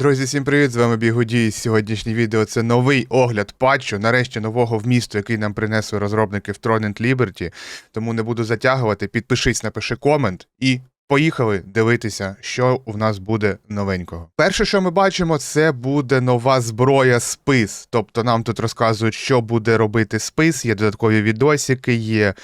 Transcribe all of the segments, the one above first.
Друзі, всім привіт! З вами Бігудій. Сьогоднішнє відео це новий огляд патчу, нарешті нового вмісту, який нам принесли розробники в Tron and Liberty. Тому не буду затягувати. Підпишись, напиши комент і поїхали дивитися, що в нас буде новенького. Перше, що ми бачимо, це буде нова зброя спис. Тобто нам тут розказують, що буде робити спис, є додаткові відосики, є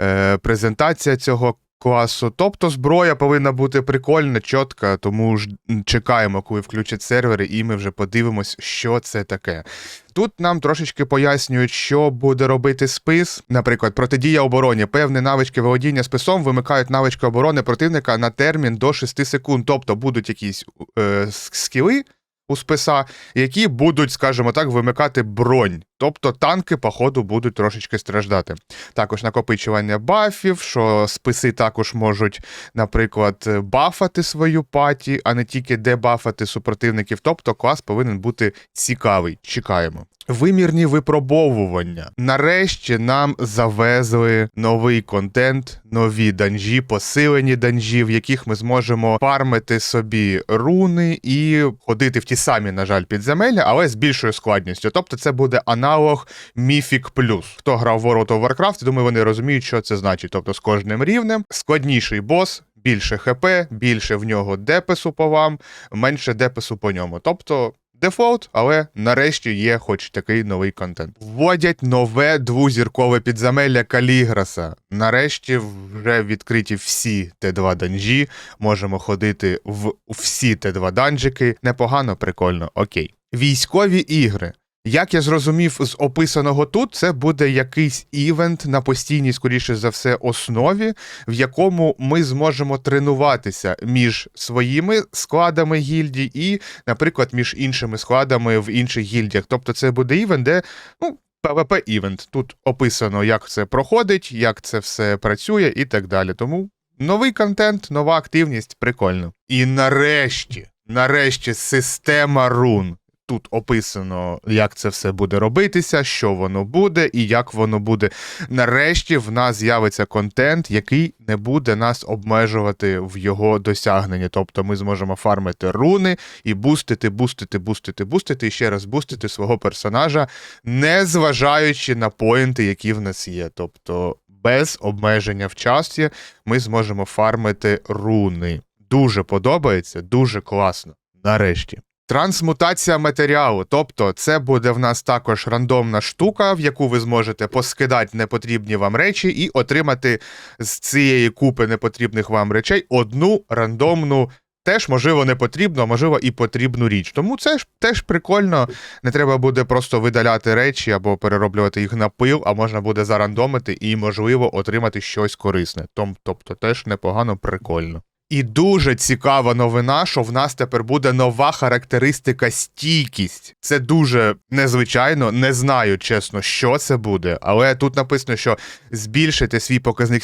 е, презентація цього класу. Тобто зброя повинна бути прикольна, чітка, тому ж чекаємо, коли включать сервери, і ми вже подивимось, що це таке. Тут нам трошечки пояснюють, що буде робити спис. Наприклад, протидія обороні. Певні навички володіння списом вимикають навички оборони противника на термін до 6 секунд. Тобто будуть якісь е, скіли у списа, які будуть, скажімо так, вимикати бронь. Тобто танки, по ходу, будуть трошечки страждати. Також накопичування бафів, що списи також можуть, наприклад, бафати свою паті, а не тільки дебафати супротивників. Тобто клас повинен бути цікавий. Чекаємо. Вимірні випробовування. Нарешті нам завезли новий контент, нові данжі, посилені данжі, в яких ми зможемо фармити собі руни і ходити в ті самі, на жаль, підземелля, але з більшою складністю. Тобто, це буде аналог Mythic Plus. Хто грав World of Warcraft, думаю, вони розуміють, що це значить. Тобто, з кожним рівнем складніший бос. Більше ХП, більше в нього депису по вам, менше депису по ньому. Тобто дефолт, але нарешті є хоч такий новий контент. Вводять нове двузіркове підземелля Каліграса. Нарешті вже відкриті всі Т2 данжі. Можемо ходити в всі Т2 данжики. Непогано, прикольно, окей. Військові ігри. Як я зрозумів з описаного тут, це буде якийсь івент на постійній, скоріше за все, основі, в якому ми зможемо тренуватися між своїми складами гільдій і, наприклад, між іншими складами в інших гільдіях. Тобто, це буде івент, де ну. pvp івент Тут описано, як це проходить, як це все працює і так далі. Тому новий контент, нова активність, прикольно. І нарешті, нарешті, система рун. Тут описано, як це все буде робитися, що воно буде і як воно буде. Нарешті в нас з'явиться контент, який не буде нас обмежувати в його досягненні. Тобто ми зможемо фармити руни і бустити, бустити, бустити, бустити і ще раз бустити свого персонажа, не зважаючи на поінти, які в нас є. Тобто без обмеження в часі ми зможемо фармити руни. Дуже подобається, дуже класно. Нарешті. Трансмутація матеріалу, тобто це буде в нас також рандомна штука, в яку ви зможете поскидати непотрібні вам речі і отримати з цієї купи непотрібних вам речей одну рандомну, теж, можливо, не потрібну, можливо, і потрібну річ. Тому це ж теж прикольно. Не треба буде просто видаляти речі або перероблювати їх на пил, а можна буде зарандомити і, можливо, отримати щось корисне. Тобто теж непогано прикольно. І дуже цікава новина, що в нас тепер буде нова характеристика стійкість. Це дуже незвичайно, не знаю чесно, що це буде, але тут написано, що збільшити свій показник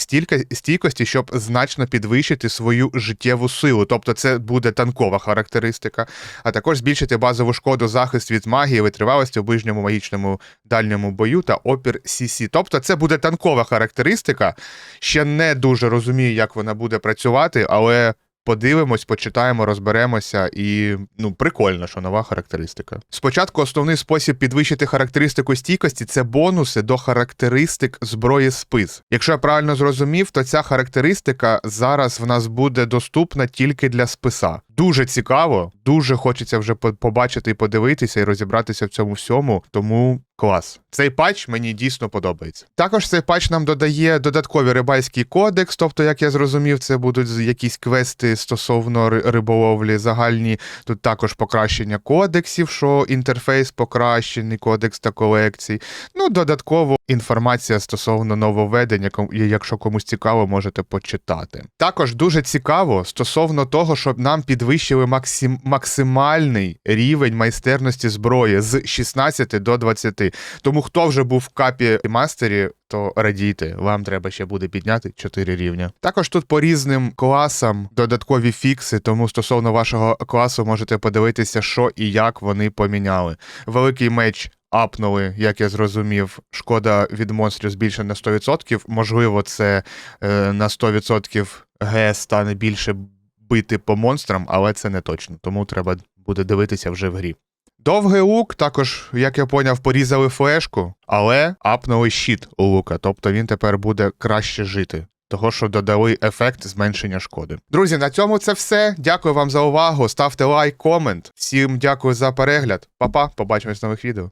стійкості, щоб значно підвищити свою життєву силу. Тобто це буде танкова характеристика, а також збільшити базову шкоду захист від магії, витривалості у ближньому магічному дальньому бою та опір CC. Тобто це буде танкова характеристика. Ще не дуже розумію, як вона буде працювати, але подивимось, почитаємо, розберемося, і ну прикольно, що нова характеристика. Спочатку основний спосіб підвищити характеристику стійкості це бонуси до характеристик зброї спис. Якщо я правильно зрозумів, то ця характеристика зараз в нас буде доступна тільки для списа. Дуже цікаво, дуже хочеться вже побачити і подивитися і розібратися в цьому всьому. Тому клас. Цей патч мені дійсно подобається. Також цей патч нам додає додатковий рибальський кодекс, тобто, як я зрозумів, це будуть якісь квести стосовно риболовлі загальні. Тут також покращення кодексів, що інтерфейс покращений, кодекс та колекцій. Ну, додатково інформація стосовно нововведення, якщо комусь цікаво, можете почитати. Також дуже цікаво стосовно того, щоб нам підвищили максим... максимальний рівень майстерності зброї з 16 до 20. Тому хто вже був в капі мастері, то радійте, вам треба ще буде підняти 4 рівня. Також тут по різним класам додаткові фікси, тому стосовно вашого класу можете подивитися, що і як вони поміняли. Великий меч апнули, як я зрозумів, шкода від монстрів збільшена на 100%. Можливо, це е, на 100% ГС стане більше бити по монстрам, але це не точно. Тому треба буде дивитися вже в грі. Довгий лук, також, як я поняв, порізали флешку, але апнули щит у лука, тобто він тепер буде краще жити. Того, що додали ефект зменшення шкоди. Друзі, на цьому це все. Дякую вам за увагу. Ставте лайк, комент. Всім дякую за перегляд. Па-па, побачимось в нових відео.